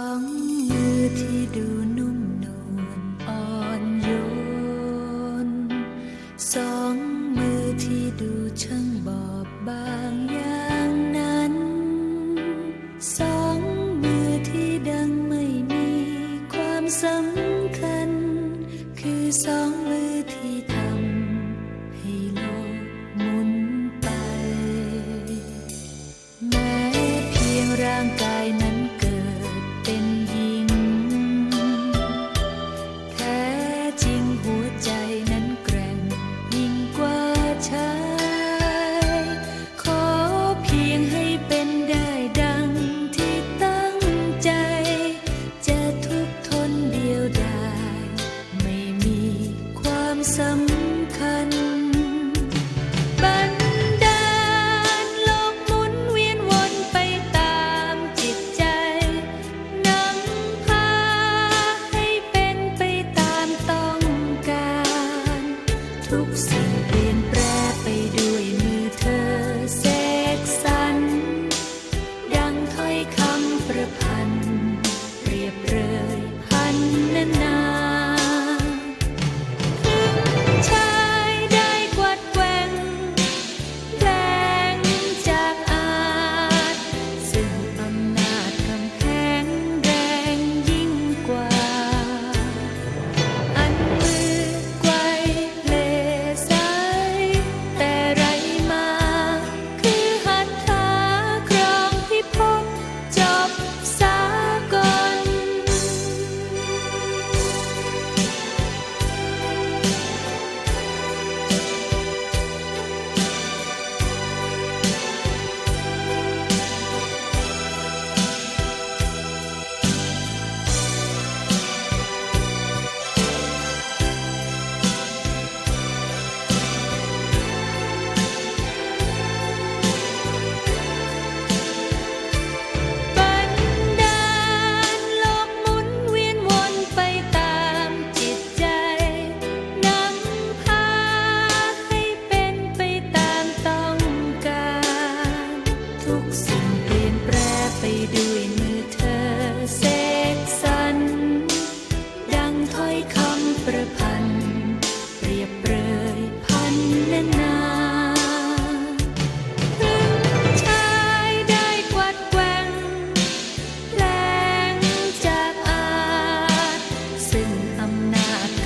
องมือที่ดูนุ่มนวลอ่อนโยน สองมือที่ดูช่างบอบบางอย่างนั้น สองมือที่ดังไม่มีความสำคัญ คือสอง ว่าชายขอเพียงให้เป็นได้ดังที่ตั้งใจ จะทุกข์ทนเดียวดายไม่มีความสำคัญบันดาลโลกหมุนเวียนวนไปตามจิตใจนำพาให้เป็นไปตามต้องการ ทุกสิ่งเปลี่ยน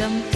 Adam